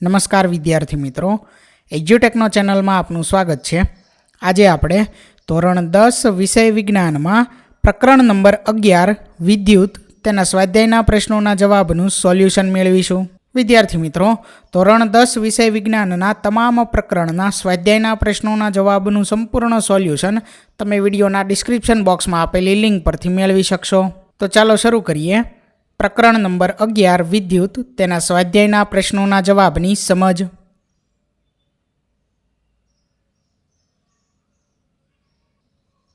નમસ્કાર વિદ્યાર્થી મિત્રો. એજ્યુટેકનો ચેનલમાં આપનું સ્વાગત છે. આજે આપણે ધોરણ દસ વિષય વિજ્ઞાનમાં પ્રકરણ નંબર અગિયાર, વિદ્યુત, તેના સ્વાધ્યાયના પ્રશ્નોના જવાબનું સોલ્યુશન મેળવીશું. વિદ્યાર્થી મિત્રો, ધોરણ દસ વિષય વિજ્ઞાનના તમામ પ્રકરણના સ્વાધ્યાયના પ્રશ્નોના જવાબનું સંપૂર્ણ સોલ્યુશન તમે વિડીયોના ડિસ્ક્રિપ્શન બોક્સમાં આપેલી લિંક પરથી મેળવી શકશો. તો ચાલો શરૂ કરીએ. પ્રકરણ નંબર અગિયાર, વિદ્યુત. તેના સ્વાધ્યાયના પ્રશ્નોના જવાબની સમજ.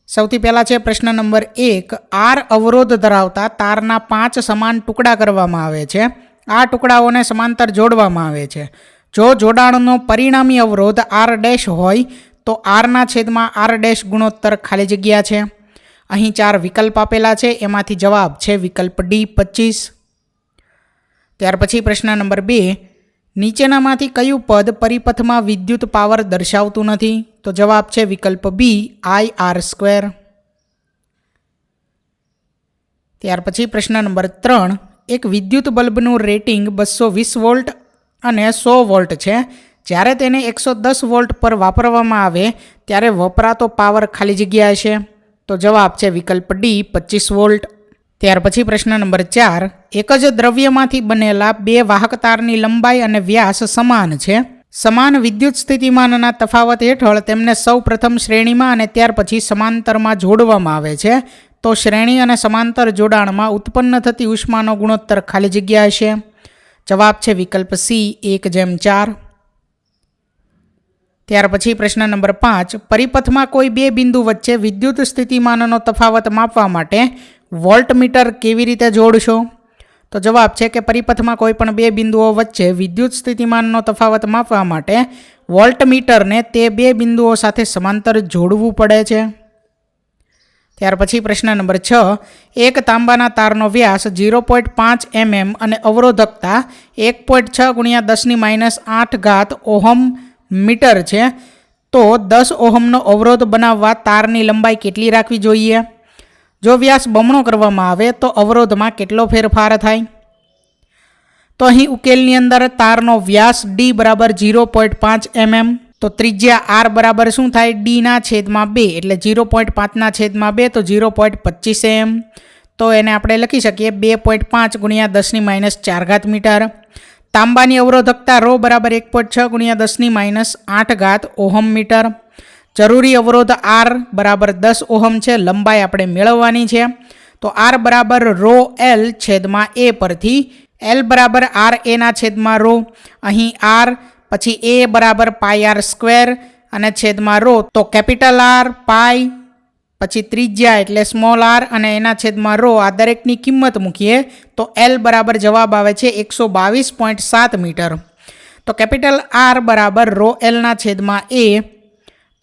સૌથી પહેલાં છે પ્રશ્ન નંબર એક. આર અવરોધ ધરાવતા તારના પાંચ સમાન ટુકડા કરવામાં આવે છે. આ ટુકડાઓને સમાંતર જોડવામાં આવે છે. જો જોડાણનો પરિણામી અવરોધ આર ડેશ હોય, તો આરના છેદમાં આર ડેશ ગુણોત્તર ખાલી જગ્યા છે. અહીં ચાર વિકલ્પ આપેલા છે. એમાંથી જવાબ છે વિકલ્પ ડી પચીસ. ત્યાર પછી પ્રશ્ન નંબર બે, નીચેનામાંથી કયું પદ પરિપથમાં વિદ્યુત પાવર દર્શાવતું નથી? તો જવાબ છે વિકલ્પ બી આઈ આર સ્ક્વેર ત્યાર પછી પ્રશ્ન નંબર ત્રણ, એક વિદ્યુત બલ્બનું રેટિંગ બસો વીસ વોલ્ટ અને સો વોલ્ટ છે. જ્યારે તેને એકસો દસ વોલ્ટ પર વાપરવામાં આવે, ત્યારે વપરાતો પાવર ખાલી જગ્યા છે. તો જવાબ છે વિકલ્પ ડી પચીસ વોલ્ટ. ત્યાર પછી પ્રશ્ન નંબર ચાર, એક જ દ્રવ્યમાંથી બનેલા બે વાહક તારની લંબાઈ અને વ્યાસ સમાન છે. સમાન વિદ્યુત સ્થિતિમાનના તફાવત હેઠળ તેમને સૌ પ્રથમ શ્રેણીમાં અને ત્યાર પછી સમાંતરમાં જોડવામાં આવે છે. તો શ્રેણી અને સમાંતર જોડાણમાં ઉત્પન્ન થતી ઉષ્માનો ગુણોત્તર ખાલી જગ્યા હશે જવાબ છે વિકલ્પ સી એક જેમ ચાર. ત્યાર પછી પ્રશ્ન નંબર પાંચ, પરિપથમાં કોઈ બે બિંદુ વચ્ચે વિદ્યુત સ્થિતિમાનનો તફાવત માપવા માટે વોલ્ટમીટર કેવી રીતે જોડશો? તો જવાબ છે કે પરિપથમાં કોઈ પણ બે બિંદુઓ વચ્ચે વિદ્યુત સ્થિતિમાનનો તફાવત માપવા માટે વોલ્ટમીટરને તે બે બિંદુઓ સાથે સમાંતર જોડવું પડે છે. ત્યાર પછી પ્રશ્ન નંબર છ, એક તાંબાના તારનો વ્યાસ ઝીરો પોઈન્ટ પાંચ એમએમ અને અવરોધકતા એક પોઈન્ટ છ ગુણ્યા દસની માઇનસ આઠ ઘાત ઓહમ મીટર છે, તો દસ ઓહમનો અવરોધ બનાવવા તારની લંબાઈ કેટલી રાખવી જોઈએ? જો વ્યાસ બમણો કરવામાં આવે, તો અવરોધમાં કેટલો ફેરફાર થાય? તો અહીં ઉકેલની અંદર તારનો વ્યાસ ડી બરાબર ઝીરો પોઈન્ટ પાંચ એમએમ તો ત્રિજ્યા આર બરાબર શું થાય? ડીના છેદમાં બે, એટલે ઝીરો પોઈન્ટ પાંચના છેદમાં બે, તો ઝીરો પોઈન્ટ પચીસ એમ તો એને આપણે લખી શકીએ, બે પોઈન્ટ પાંચ ગુણ્યા દસની માઇનસ ચાર ઘાત મીટર. તાંબાની અવરોધકતા રો બરાબર એક પોઈન્ટ છ ગુણ્યા દસની માઇનસ આઠ ઘાત ઓહમ મીટર. જરૂરી અવરોધ આર બરાબર દસ ઓહમ છે, લંબાઈ આપણે મેળવવાની છે. તો આર બરાબર રો એલ છેદમાં એ પરથી એલ બરાબર આર એના છેદમાં રો. અહીં આર, પછી એ બરાબર પાઈ આર સ્ક્વેર અને છેદમાં રો. તો કેપિટલ આર પાઈ પછી ત્રિજ્યા એટલે સ્મોલ આર અને એના છેદમાં રો આ દરેકની કિંમત મૂકીએ તો એલ બરાબર જવાબ આવે છે એકસો બાવીસ પોઈન્ટ સાત મીટર. તો કેપિટલ આર બરાબર રો એલના છેદમાં એ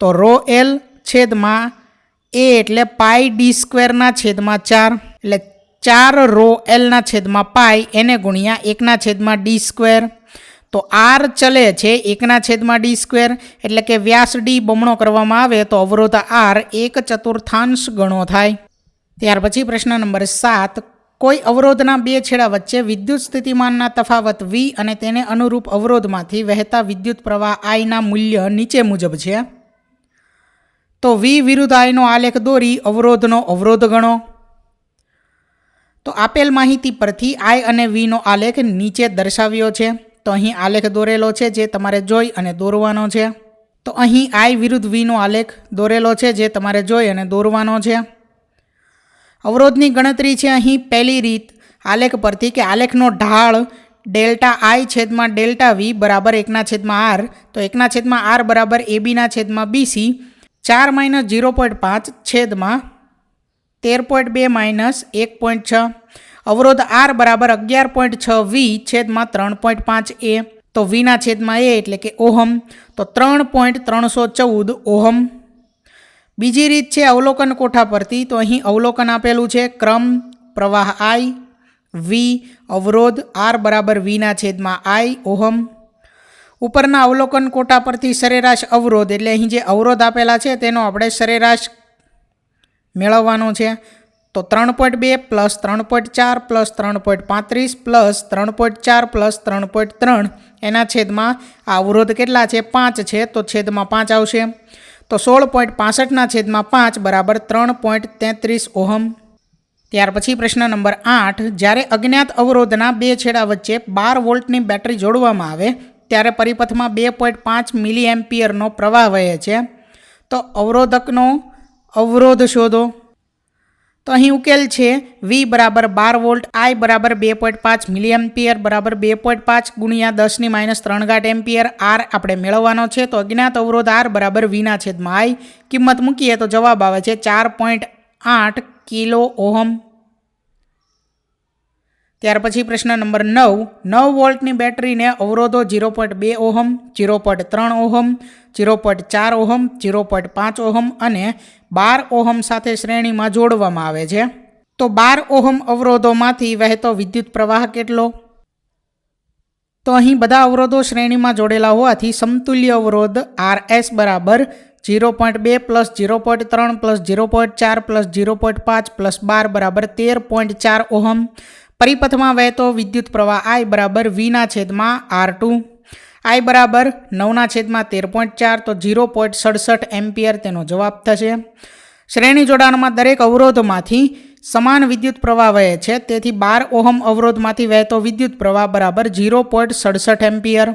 તો રો એલ છેદમાં એ એટલે પાઈ ડી સ્ક્વેરના છેદમાં ચાર, એટલે ચાર રો એલના છેદમાં પાઈ એને ગુણ્યા એકના છેદમાં ડી સ્ક્વેર તો આર ચલે છે એકના છેદમાં ડી સ્ક્વેર એટલે કે વ્યાસ ડી બમણો કરવામાં આવે તો અવરોધ આર એક ચતુર્થાંશ ગણો થાય. ત્યાર પછી પ્રશ્ન નંબર સાત, કોઈ અવરોધના બે છેડા વચ્ચે વિદ્યુત સ્થિતિમાનના તફાવત વી અને તેને અનુરૂપ અવરોધમાંથી વહેતા વિદ્યુત પ્રવાહ આઈના મૂલ્ય નીચે મુજબ છે. તો વી વિરુદ્ધ આઈનો આલેખ દોરી અવરોધનો અવરોધ ગણો. તો આપેલ માહિતી પરથી આઈ અને વીનો આલેખ નીચે દર્શાવ્યો છે. તો અહીં આલેખ દોરેલો છે જે તમારે જોઈ અને દોરવાનો છે. તો અહીં આઈ વિરુદ્ધ વીનો આલેખ દોરેલો છે જે તમારે જોઈ અને દોરવાનો છે. અવરોધની ગણતરી છે અહીં પહેલી રીત. આલેખ પરથી કે આલેખનો ઢાળ ડેલ્ટા આઈ છેદમાં ડેલ્ટા વી બરાબર એકના છેદમાં આર. તો એકના છેદમાં આર બરાબર એ બીના છેદમાં બીસી ચાર માઇનસ જીરો પોઈન્ટ પાંચ છેદમાં તેર પોઈન્ટ બે માઇનસ એક પોઈન્ટ છ. અવરોધ આર બરાબર અગિયાર પોઈન્ટ છ વી છેદમાં ત્રણ પોઈન્ટ પાંચ એ તો વીના છેદમાં એ એટલે કે ઓહમ. તો ત્રણ પોઈન્ટ ત્રણસો ચૌદ ઓહમ. બીજી રીત છે અવલોકન કોઠા પરથી. તો અહીં અવલોકન આપેલું છે ક્રમ, પ્રવાહ આઈ વી અવરોધ આર બરાબર વીના છેદમાં આઈ ઓહમ. ઉપરના અવલોકન કોટા પરથી સરેરાશ અવરોધ, એટલે અહીં જે અવરોધ આપેલા છે તેનો આપણે સરેરાશ મેળવવાનો છે. તો ત્રણ પોઈન્ટ બે પ્લસ ત્રણ પોઈન્ટ ચાર પ્લસ ત્રણ પોઈન્ટ પાંત્રીસ પ્લસ ત્રણ પોઈન્ટ ચાર પ્લસ ત્રણ પોઈન્ટ ત્રણ. એના છેદમાં આ અવરોધ કેટલા છે? પાંચ છે. તો છેદમાં પાંચ આવશે. તો સોળ પોઈન્ટ પાસઠના છેદમાં પાંચ બરાબર ત્રણ પોઈન્ટ તેત્રીસ ઓહમ. ત્યાર પછી પ્રશ્ન નંબર આઠ, જ્યારે અજ્ઞાત અવરોધના બે છેડા વચ્ચે બાર વોલ્ટની બેટરી જોડવામાં આવે, ત્યારે પરિપથમાં બે પોઈન્ટ પાંચ મિલી એમ્પિયરનો પ્રવાહ વહે છે. તો અવરોધકનો અવરોધ શોધો. તો અહીં ઉકેલ છે વી બરાબર બાર વોલ્ટ આઈ બરાબર બે પોઈન્ટ પાંચ મિલી એમ્પિયર બરાબર બે પોઈન્ટ પાંચ ગુણ્યા દસની માઇનસ ત્રણ ઘાટ એમ્પિયર. આર આપણે મેળવવાનો છે. તો અજ્ઞાત અવરોધ આર બરાબર વીના છેદમાં આઈ કિંમત મૂકીએ તો જવાબ આવે છે ચાર પોઈન્ટ આઠ કિલો ઓહમ. ત્યાર પછી પ્રશ્ન નંબર નવ નવ વોલ્ટની બેટરીને અવરોધો ઝીરો પોઈન્ટ બે ઓહમ ઝીરો પોઈન્ટ ત્રણ ઓહમ ઝીરો પોઈન્ટ ચાર ઓહમ ઝીરો પોઈન્ટ પાંચ ઓહમ અને બાર ઓહમ સાથે શ્રેણીમાં જોડવામાં આવે છે. તો બાર ઓહમ અવરોધોમાંથી વહેતો વિદ્યુત પ્રવાહ કેટલો? તો અહીં બધા અવરોધો શ્રેણીમાં જોડેલા હોવાથી સમતુલ્ય અવરોધ આર એસ બરાબર ઝીરો પોઈન્ટ બે પ્લસ ઝીરો પોઈન્ટ ત્રણ પ્લસ ઝીરો પોઈન્ટ ચાર પ્લસ ઝીરો પોઈન્ટ પાંચ પ્લસ બાર બરાબર તેર પોઈન્ટ ચાર ઓહમ. પરિપથમાં વહેતો વિદ્યુત પ્રવાહ આઈ બરાબર વીના છેદમાં આર ટુ. આઈ બરાબર નવના છેદમાં તેર પોઈન્ટ ચાર તો ઝીરો પોઈન્ટ સડસઠ એમ્પિયર તેનો જવાબ થશે. શ્રેણી જોડાણમાં દરેક અવરોધમાંથી સમાન વિદ્યુત પ્રવાહ વહે છે, તેથી બાર ઓહમ અવરોધમાંથી વહેતો વિદ્યુત પ્રવાહ બરાબર ઝીરો પોઈન્ટ સડસઠ એમ્પિયર.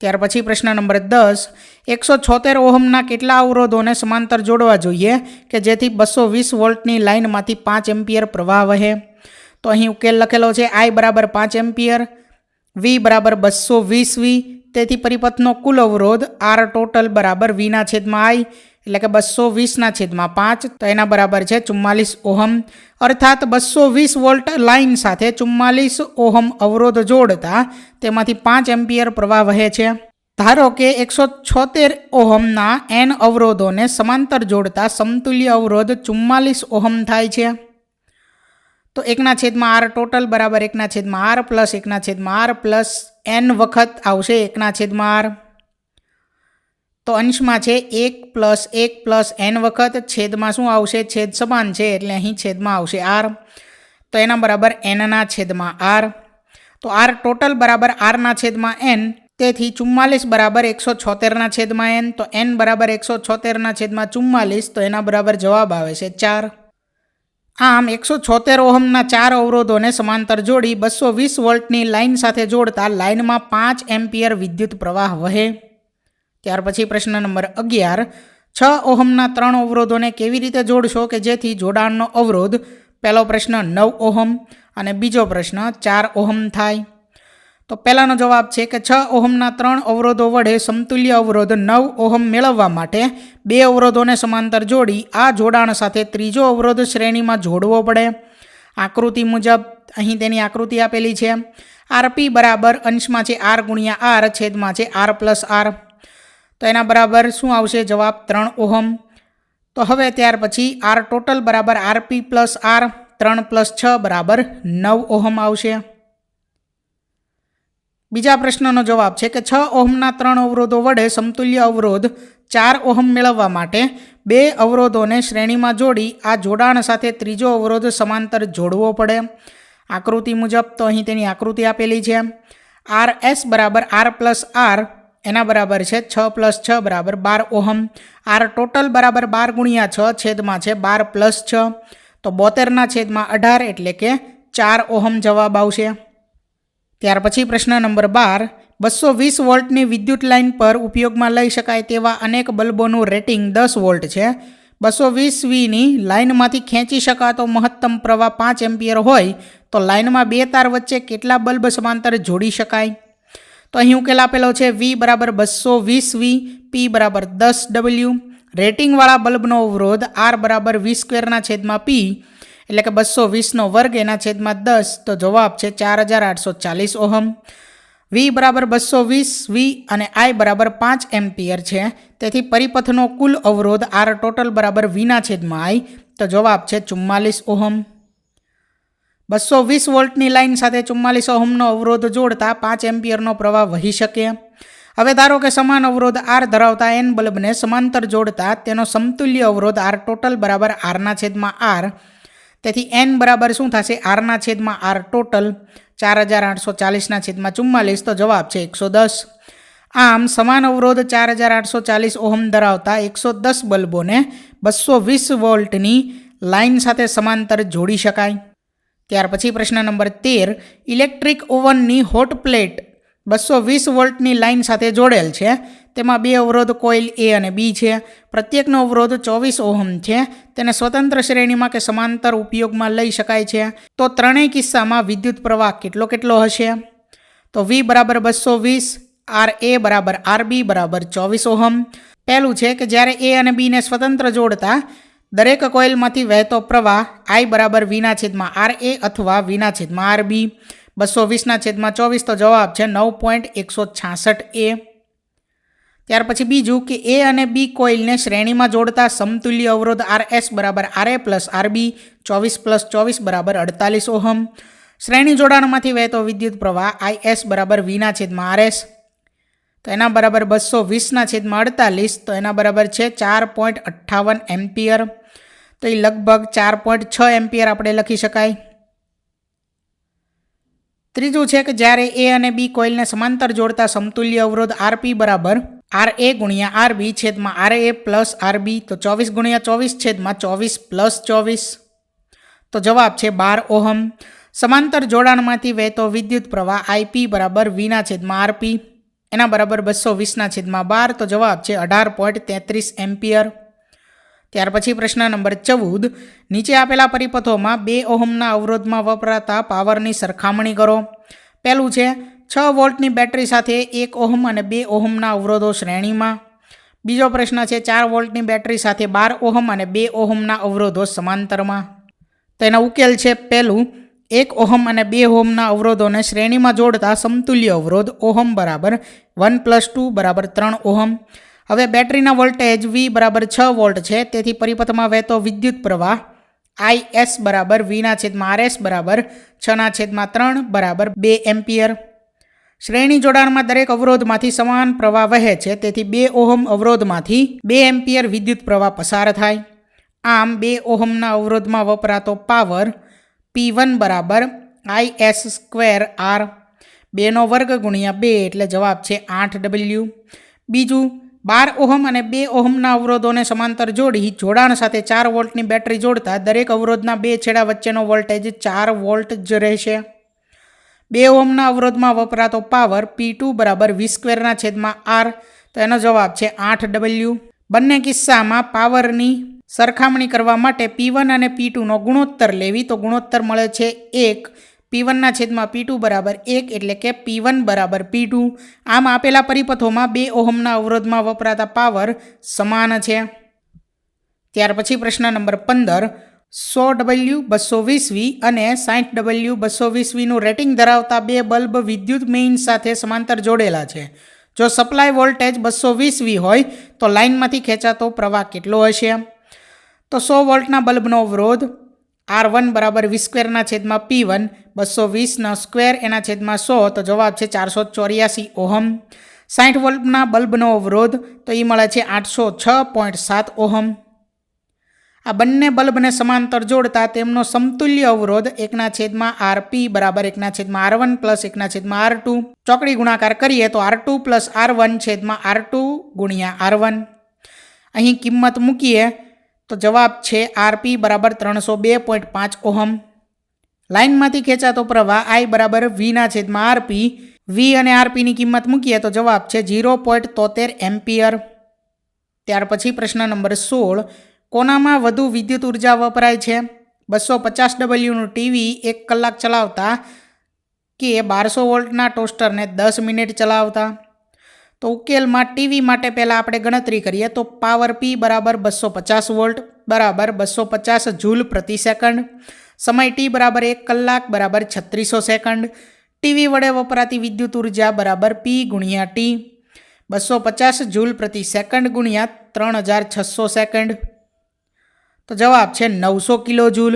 ત્યાર પછી પ્રશ્ન નંબર દસ, એકસો છોતેર ઓહમના કેટલા અવરોધોને સમાંતર જોડવા જોઈએ કે જેથી બસો વીસ વોલ્ટની લાઇનમાંથી પાંચ એમ્પિયર પ્રવાહ વહે? તો અહીં ઉકેલ લખેલો છે આઈ બરાબર પાંચ એમ્પિયર વી બરાબર બસો વીસ વી તેથી પરિપથનો કુલ અવરોધ આર ટોટલ બરાબર વીના છેદમાં આઈ એટલે કે બસો વીસના છેદમાં પાંચ, તો એના બરાબર છે ચુમ્માલીસ ઓહમ. અર્થાત બસો વીસ વોલ્ટ લાઇન સાથે ચુમ્માલીસ ઓહમ અવરોધ જોડતા તેમાંથી પાંચ એમ્પિયર પ્રવાહ વહે છે. ધારો કે એકસો છોતેર ઓહમના એન અવરોધોને સમાંતર જોડતા સમતુલ્ય અવરોધ ચુમ્માલીસ ઓહમ થાય છે. તો એકના છેદમાં આર ટોટલ બરાબર એકના છેદમાં આર પ્લસ એકના છેદમાં આર પ્લસ એન વખત આવશે એકના છેદમાં આર. તો અંશમાં છે એક પ્લસ એક પ્લસ એન વખત છેદમાં શું આવશે? છેદ સમાન છે એટલે અહીં છેદમાં આવશે આર. તો એના બરાબર એનના છેદમાં આર. તો આર ટોટલ બરાબર આરના છેદમાં એન, તેથી ચુમ્માલીસ બરાબર એકસો છોતેરના છેદમાં એન, તો એન બરાબર એકસો છોતેરના છેદમાં ચુમ્માલીસ, તો એના બરાબર જવાબ આવે છે ચાર. આમ એકસો છોતેર ઓહમના ચાર અવરોધોને સમાંતર જોડી બસો વીસ વોલ્ટની લાઇન સાથે જોડતા લાઇનમાં પાંચ એમ્પિયર વિદ્યુત પ્રવાહ વહે. ત્યાર પછી પ્રશ્ન નંબર અગિયાર, છ ઓહમના ત્રણ અવરોધોને કેવી રીતે જોડશો કે જેથી જોડાણનો અવરોધ? પહેલો પ્રશ્ન નવ ઓહમ અને બીજો પ્રશ્ન ચાર ઓહમ થાય. તો પહેલાંનો જવાબ છે કે છ ઓહમના ત્રણ અવરોધો વડે સમતુલ્ય અવરોધ નવ ઓહમ મેળવવા માટે બે અવરોધોને સમાંતર જોડી આ જોડાણ સાથે ત્રીજો અવરોધ શ્રેણીમાં જોડવો પડે. આકૃતિ મુજબ અહીં તેની આકૃતિ આપેલી છે. આરપી બરાબર અંશમાં છે આર ગુણ્યા આર છેદમાં છે આર પ્લસ આર. તો એના બરાબર શું આવશે? જવાબ ત્રણ ઓહમ. તો હવે ત્યાર પછી આર ટોટલ બરાબર આરપી પ્લસ આર, ત્રણ પ્લસ છ બરાબર નવ ઓહમ આવશે. બીજા પ્રશ્નનો જવાબ છે કે છ ઓહમના ત્રણ અવરોધો વડે સમતુલ્ય અવરોધ ચાર ઓહમ મેળવવા માટે બે અવરોધોને શ્રેણીમાં જોડી આ જોડાણ સાથે ત્રીજો અવરોધ સમાંતર જોડવો પડે. આકૃતિ મુજબ તો અહીં તેની આકૃતિ આપેલી છે. આર એસ બરાબર આર પ્લસ આર એના બરાબર છે છ પ્લસ છ બરાબર બાર ઓહમ. આર ટોટલ બરાબર બાર ગુણ્યા છ છેદમાં છે બાર પ્લસ છ. તો બોતેરના છેદમાં અઢાર એટલે કે ચાર ઓહમ જવાબ આવશે. ત્યાર પછી પ્રશ્ન નંબર બાર, બસો વીસ વોલ્ટની વિદ્યુત લાઇન પર ઉપયોગમાં લઈ શકાય તેવા અનેક બલ્બોનું રેટિંગ દસ વોલ્ટ છે. બસો વીસ વીની લાઇનમાંથી ખેંચી શકાતો મહત્તમ પ્રવાહ પાંચ એમ્પિયર હોય તો લાઇનમાં બે તાર વચ્ચે કેટલા બલ્બ સમાંતર જોડી શકાય? તો અહીં ઉકેલ આપેલો છે વી બરાબર બસો વીસ વી, પી બરાબર દસ ડબલ્યુ. રેટિંગવાળા બલ્બનો અવરોધ આર બરાબર વી સ્ક્વેરના છેદમાં પી એટલે કે બસો વીસનો વર્ગ, એના છેદમાં દસ, તો જવાબ છે ચાર હજાર આઠસો ચાલીસ ઓહમ. વી બરાબર બસો વીસ વી અને આઈ બરાબર પાંચ એમ્પિયર છે. તેથી પરિપથનો કુલ અવરોધ આર ટોટલ બરાબર વીના છેદમાં આઈ તો જવાબ છે ચુમ્માલીસ ઓહમ. બસો વીસ વોલ્ટની લાઇન સાથે ચુમ્માલીસ ઓહમનો અવરોધ જોડતા પાંચ એમ્પિયરનો પ્રવાહ વહી શકે. હવે ધારો કે સમાન અવરોધ આર ધરાવતા એન બલ્બને સમાંતર જોડતા તેનો સમતુલ્ય અવરોધ આર ટોટલ બરાબર આરના છેદમાં આર તેથી એન બરાબર શું થશે? આરના છેદમાં આર ટોટલ ચાર હજાર આઠસો ચાલીસના છેદમાં ચુમ્માલીસ. તો જવાબ છે એકસો દસ. આમ સમાન અવરોધ ચાર હજાર આઠસો ચાલીસ ઓહમ ધરાવતા એકસો દસ બલ્બોને બસો વીસ વોલ્ટની લાઇન સાથે સમાંતર જોડી શકાય. ત્યાર પછી પ્રશ્ન નંબર તેર. ઇલેક્ટ્રિક ઓવનની હોટ પ્લેટ બસો વીસ વોલ્ટની લાઇન સાથે જોડેલ છે. તેમાં બે અવરોધ કોઇલ એ અને બી છે. પ્રત્યેકનો અવરોધ ચોવીસ ઓહમ છે. તેને સ્વતંત્ર શ્રેણીમાં કે સમાંતર ઉપયોગમાં લઈ શકાય છે. તો ત્રણેય કિસ્સામાં વિદ્યુત પ્રવાહ કેટલો કેટલો હશે? તો વી બરાબર બસો વીસ આર એ બરાબર આર બી બરાબર ચોવીસ ઓહમ. પહેલું છે કે જ્યારે એ અને બીને સ્વતંત્ર જોડતા, દરેક કોઇલમાંથી વહેતો પ્રવાહ આઈ બરાબર વીના છેદમાં આર એ અથવા વીના છેદમાં આર બી બસો વીસના છેદમાં ચોવીસ તો જવાબ છે નવ પોઈન્ટ એકસો છાસઠ એ ત્યાર પછી બીજું કે એ અને બી કોઇલને શ્રેણીમાં જોડતા સમતુલ્ય અવરોધ આર એસ બરાબર R A plus R B ચોવીસ પ્લસ ચોવીસ બરાબર અડતાલીસ ઓહમ. શ્રેણી જોડાણમાંથી વહેતો વિદ્યુત પ્રવાહ આઈ એસ બરાબર વીના છેદમાં આર એસ તો એના બરાબર બસો વીસના છેદમાં અડતાલીસ, તો એના બરાબર છે ચાર પોઈન્ટ અઠ્ઠાવન એમ્પિયર. તો એ લગભગ ચાર પોઈન્ટ છ એમ્પિયર આપણે લખી શકાય. ત્રીજું છે કે જ્યારે એ અને બી કોઇલને સમાંતર જોડતા સમતુલ્ય અવરોધ આરપી બરાબર આર એ ગુણ્યા આર બી છેદમાં R A plus R B. તો ચોવીસ ગુણ્યા ચોવીસ છેદમાં ચોવીસ પ્લસ ચોવીસ. તો જવાબ છે બાર ઓહમ. સમાંતર જોડાણમાંથી વહેતો વિદ્યુત પ્રવાહ આઈપી બરાબર વીના છેદમાં આરપી એના બરાબર બસો વીસના છેદમાં બાર. તો જવાબ છે અઢાર પોઈન્ટ તેત્રીસ એમ્પિયર. ત્યાર પછી પ્રશ્ન નંબર ચૌદ. નીચે આપેલા પરિપથોમાં બે ઓહમના અવરોધમાં વપરાતા પાવરની સરખામણી કરો. પહેલું છે છ વોલ્ટની બેટરી સાથે એક ઓહમ અને બે ઓહમના અવરોધો શ્રેણીમાં. બીજો પ્રશ્ન છે, ચાર વોલ્ટની બેટરી સાથે બાર ઓહમ અને બે ઓહમના અવરોધો સમાંતરમાં. તેનો ઉકેલ છે, પહેલું, એક ઓહમ અને બે ઓહમના અવરોધોને શ્રેણીમાં જોડતા સમતુલ્ય અવરોધ ઓહમ બરાબર વન પ્લસ ટુ બરાબર ત્રણ ઓહમ. હવે બેટરીના વોલ્ટેજ વી બરાબર છ વોલ્ટ છે, તેથી પરિપથમાં વહેતો વિદ્યુત પ્રવાહ આઈ એસ બરાબર વીના છેદમાં આર એસ બરાબર છના છેદમાં ત્રણ બરાબર બે એમ્પિયર. શ્રેણી જોડાણમાં દરેક અવરોધમાંથી સમાન પ્રવાહ વહે છે, તેથી બે ઓહમ અવરોધમાંથી બે એમ્પિયર વિદ્યુત પ્રવાહ પસાર થાય. આમ, બે ઓહમના અવરોધમાં વપરાતો પાવર પી વન બરાબર આઈ એસ સ્ક્વેર આર બેનો વર્ગ ગુણ્યા બે એટલે જવાબ છે આઠ ડબલ્યુ બીજું, બાર ઓહમ અને બે ઓહમના અવરોધોને સમાંતર જોડી જોડાણ સાથે ચાર વોલ્ટની બેટરી જોડતા દરેક અવરોધના બે છેડા વચ્ચેનો વોલ્ટેજ ચાર વોલ્ટ જ રહેશે. બે ઓમના અવરોધમાં વપરાતો પાવર પી ટુ બરાબર વી સ્ક્વેરના છેદમાં આર તો એનો જવાબ છે આઠ ડબલ્યુ બંને કિસ્સામાં પાવરની સરખામણી કરવા માટે પી વન અને પી ટુનો ગુણોત્તર લેવી તો ગુણોત્તર મળે છે એક. પી વનના છેદમાં પી ટુ બરાબર એક એટલે કે પી વન બરાબર પી ટુ આમ આપેલા પરિપથોમાં બે ઓહમના અવરોધમાં વપરાતા પાવર સમાન છે. ત્યાર પછી પ્રશ્ન નંબર પંદર. સો ડબલ્યુ બસો વીસ વી અને સાઠ ડબલ્યુ બસો વીસ વીનું રેટિંગ ધરાવતા બે બલ્બ વિદ્યુત મેઇન સાથે સમાંતર જોડેલા છે. જો સપ્લાય વોલ્ટેજ બસો વીસ વી હોય, તો લાઇનમાંથી ખેંચાતો પ્રવાહ કેટલો હશે તો સો વોલ્ટના બલ્બનો અવરોધ આર વન બરાબર વી સ્ક્વેરના છેદમાં પી વન, બસો વીસનો સ્ક્વેર એના છેદમાં સો, તો જવાબ છે ચારસો ચોર્યાસી ઓહમ. સાઠ વોલ્ટના બલ્બનો અવરોધ તો એ મળે છે આઠસો છ પોઈન્ટ સાત ઓહમ. આ બંને બલ્બને સમાંતર જોડતા તેમનો સમતુલ્ય અવરોધ એકના છેદમાં આર પી બરાબર એકના છેદમાં આર વન પ્લસ એકના છેદમાં આર ટુ. ચોકડી ગુણાકાર કરીએ તો R two plus R one છેદમાં આર ટુ ગુણ્યા આર વન. અહીં કિંમત મૂકીએ તો જવાબ છે આરપી બરાબર ત્રણસો બે પોઈન્ટ પાંચ ઓહમ. લાઇનમાંથી ખેંચાતો પ્રવાહ આઈ બરાબર વીના છેદમાં આરપી. વી અને આરપીની કિંમત મૂકીએ તો જવાબ છે ઝીરો પોઈન્ટ તોતેર એમ્પિયર. ત્યાર પછી પ્રશ્ન નંબર સોળ. કોનામાં વધુ વિદ્યુત ઊર્જા વપરાય છે? બસો પચાસ ડબલ્યુનું ટીવી એક કલાક ચલાવતા કે બારસો વોલ્ટના ટોસ્ટરને દસ મિનિટ ચલાવતા? તો ઉકેલમાં ટીવી માટે પહેલાં આપણે ગણતરી કરીએ. તો પાવર પી બરાબર બસો પચાસ વોલ્ટ, બરાબર બસો પચાસ જૂલ પ્રતિ સેકન્ડ. સમય ટી બરાબર એક કલાક, બરાબર છત્રીસો સેકન્ડ. ટીવી વડે વપરાતી વિદ્યુત ઊર્જા બરાબર પી ગુણ્યા ટી. બસો પચાસ જૂલ પ્રતિ સેકન્ડ ગુણ્યા ત્રણ હજાર છસો સેકન્ડ. તો જવાબ છે નવસો કિલો જૂલ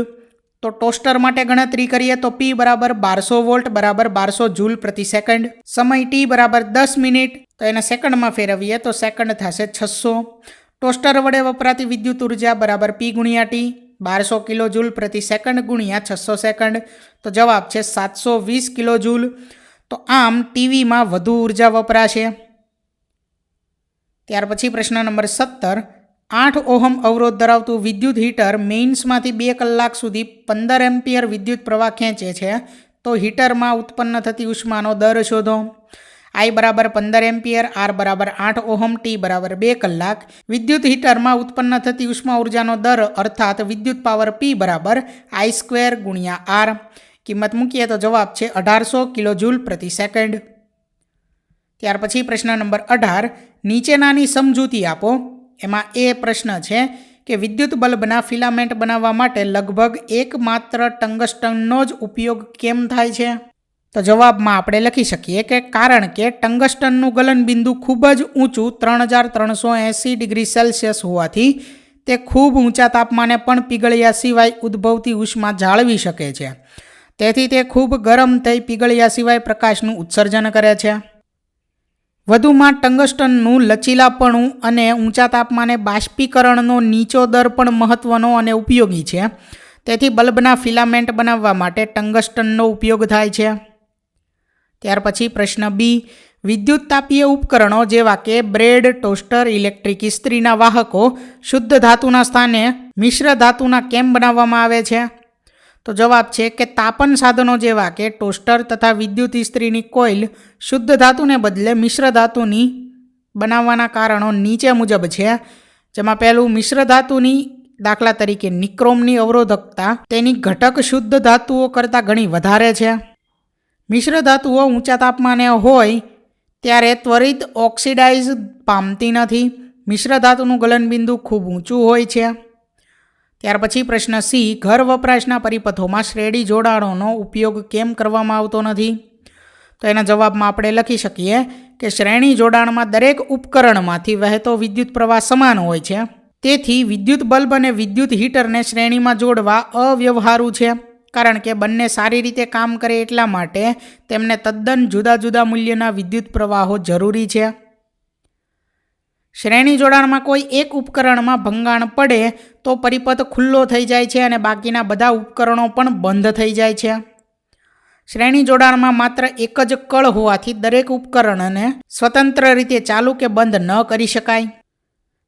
તો ટોસ્ટર માટે ગણતરી કરીએ તો પી બરાબર બારસો વોલ્ટ બરાબર બારસો જૂલ પ્રતિ સેકન્ડ. સમય ટી બરાબર દસ મિનિટ. તો એને સેકન્ડમાં ફેરવીએ તો સેકન્ડ થશે છસો. ટોસ્ટર વડે વપરાતી વિદ્યુત ઊર્જા બરાબર પી ગુણ્યા ટી બારસો કિલો જૂલ પ્રતિ સેકન્ડ ગુણ્યા છસો સેકન્ડ. તો જવાબ છે સાતસો વીસ કિલો જૂલ તો આમ ટીવીમાં વધુ ઊર્જા વપરાશે. ત્યાર પછી પ્રશ્ન નંબર સત્તર. આઠ ઓહમ અવરોધ ધરાવતું વિદ્યુત હીટર મેઇન્સમાંથી બે કલાક સુધી પંદર એમ્પિયર વિદ્યુત પ્રવાહ ખેંચે છે, તો હીટરમાં ઉત્પન્ન થતી ઉષ્માનો દર શોધો. આઈ બરાબર પંદર એમ્પિયર આર બરાબર આઠ ઓહમ ટી બરાબર બે કલાક. વિદ્યુત હીટરમાં ઉત્પન્ન થતી ઉષ્મા ઉર્જાનો દર, અર્થાત વિદ્યુત પાવર પી બરાબર આઈ સ્ક્વેર ગુણ્યા આર કિંમત મૂકીએ તો જવાબ છે અઢારસો કિલો જૂલ પ્રતિ સેકન્ડ. ત્યાર પછી પ્રશ્ન નંબર અઢાર. નીચેનાની સમજૂતી આપો. એમાં એ પ્રશ્ન છે કે વિદ્યુત બલ્બના ફિલામેન્ટ બનાવવા માટે લગભગ એકમાત્ર ટંગસ્ટનનો જ ઉપયોગ કેમ થાય છે? તો જવાબમાં આપણે લખી શકીએ કે કારણ કે ટંગસ્ટનનું ગલનબિંદુ ખૂબ જ ઊંચું ત્રણ હજાર ત્રણસો એંસી ડિગ્રી સેલ્સિયસ હોવાથી તે ખૂબ ઊંચા તાપમાને પણ પીગળ્યા સિવાય ઉદ્ભવતી ઉષ્મા જાળવી શકે છે. તેથી તે ખૂબ ગરમ થઈ પીગળ્યા સિવાય પ્રકાશનું ઉત્સર્જન કરે છે. વધુમાં ટંગસ્ટનનું લચીલાપણું અને ઊંચા તાપમાને બાષ્પીકરણનો નીચો દર પણ મહત્ત્વનો અને ઉપયોગી છે. તેથી બલ્બના ફિલામેન્ટ બનાવવા માટે ટંગસ્ટનનો ઉપયોગ થાય છે. ત્યાર પછી પ્રશ્ન બી, વિદ્યુત તાપીય ઉપકરણો જેવા કે બ્રેડ, ટોસ્ટર, ઇલેક્ટ્રિક ઇસ્ત્રીના વાહકો શુદ્ધ ધાતુના સ્થાને મિશ્ર ધાતુના કેમ બનાવવામાં આવે છે? તો જવાબ છે કે તાપન સાધનો જેવા કે ટોસ્ટર તથા વિદ્યુત ઇસ્ત્રીની કોઇલ શુદ્ધ ધાતુને બદલે મિશ્ર ધાતુની બનાવવાના કારણો નીચે મુજબ છે. જેમાં પહેલું, મિશ્ર ધાતુની દાખલા તરીકે નિક્રોમની અવરોધકતા તેની ઘટક શુદ્ધ ધાતુઓ કરતાં ઘણી વધારે છે. મિશ્ર ધાતુઓ ઊંચા તાપમાને હોય ત્યારે ત્વરિત ઓક્સિડાઇઝ પામતી નથી. મિશ્ર ધાતુનું ગલનબિંદુ ખૂબ ઊંચું હોય છે. ત્યાર પછી પ્રશ્ન સી, ઘર વપરાશના પરિપથોમાં શ્રેણી જોડાણોનો ઉપયોગ કેમ કરવામાં આવતો નથી? તો એના જવાબમાં આપણે લખી શકીએ કે શ્રેણી જોડાણમાં દરેક ઉપકરણમાંથી વહેતો વિદ્યુત પ્રવાહ સમાન હોય છે. તેથી વિદ્યુત બલ્બ અને વિદ્યુત હીટરને શ્રેણીમાં જોડવા અવ્યવહારુ છે. કારણ કે બંને સારી રીતે કામ કરે એટલા માટે તેમને તદ્દન જુદા જુદા મૂલ્યના વિદ્યુત પ્રવાહો જરૂરી છે. શ્રેણી જોડાણમાં કોઈ એક ઉપકરણમાં ભંગાણ પડે તો પરિપથ ખુલ્લો થઈ જાય છે અને બાકીના બધા ઉપકરણો પણ બંધ થઈ જાય છે. શ્રેણી જોડાણમાં માત્ર એક જ કળ હોવાથી દરેક ઉપકરણને સ્વતંત્ર રીતે ચાલુ કે બંધ ન કરી શકાય.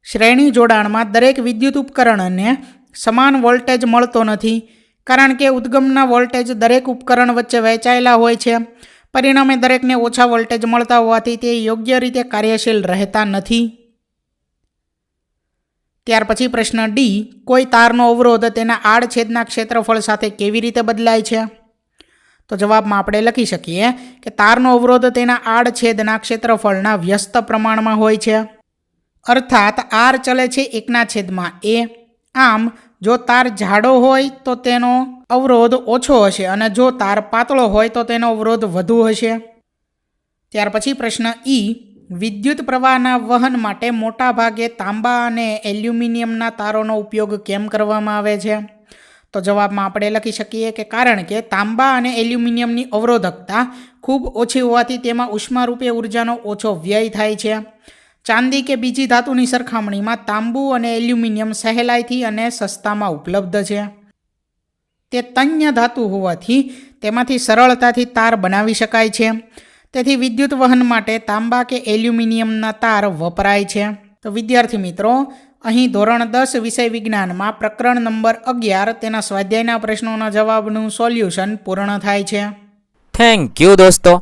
શ્રેણી જોડાણમાં દરેક વિદ્યુત ઉપકરણને સમાન વોલ્ટેજ મળતો નથી, કારણ કે ઉદ્ગમના વોલ્ટેજ દરેક ઉપકરણ વચ્ચે વહેંચાયેલા હોય છે. પરિણામે દરેકને ઓછા વોલ્ટેજ મળતા હોવાથી તે યોગ્ય રીતે કાર્યશીલ રહેતા નથી. ત્યાર પછી પ્રશ્ન ડી કોઈ તારનો અવરોધ તેના આડછેદના ક્ષેત્રફળ સાથે કેવી રીતે બદલાય છે? તો જવાબમાં આપણે લખી શકીએ કે તારનો અવરોધ તેના આડછેદના ક્ષેત્રફળના વ્યસ્ત પ્રમાણમાં હોય છે. અર્થાત આર ચલે છે એકના છેદમાં એ આમ, જો તાર જાડો હોય તો તેનો અવરોધ ઓછો હશે અને જો તાર પાતળો હોય તો તેનો અવરોધ વધુ હશે. ત્યાર પછી પ્રશ્ન ઈ વિદ્યુત પ્રવાહના વહન માટે મોટાભાગે તાંબા અને એલ્યુમિનિયમના તારોનો ઉપયોગ કેમ કરવામાં આવે છે? તો જવાબમાં આપણે લખી શકીએ કે કારણ કે તાંબા અને એલ્યુમિનિયમની અવરોધકતા ખૂબ ઓછી હોવાથી તેમાં ઉષ્મારૂપે ઉર્જાનો ઓછો વ્યય થાય છે. ચાંદી કે બીજી ધાતુની સરખામણીમાં તાંબુ અને એલ્યુમિનિયમ સહેલાઈથી અને સસ્તામાં ઉપલબ્ધ છે. તે તન્ય ધાતુ હોવાથી તેમાંથી સરળતાથી તાર બનાવી શકાય છે. તેથી વિદ્યુત વહન માટે તાંબા કે એલ્યુમિનિયમના તાર વપરાય છે. તો વિદ્યાર્થી મિત્રો, અહીં ધોરણ દસ વિષય વિજ્ઞાનમાં પ્રકરણ નંબર અગિયાર તેના સ્વાધ્યાયના પ્રશ્નોના જવાબનું સોલ્યુશન પૂર્ણ થાય છે. થેન્ક યુ દોસ્તો.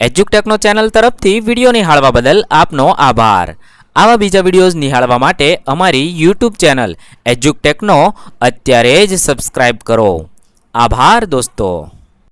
એજ્યુકટેકનો ચેનલ તરફથી વીડિયો નિહાળવા બદલ આપનો આભાર. આવા બીજા વિડીયોઝ નિહાળવા માટે અમારી યુટ્યુબ ચેનલ એજ્યુકટેકનો અત્યારે જ સબસ્ક્રાઇબ કરો. આભાર દોસ્તો.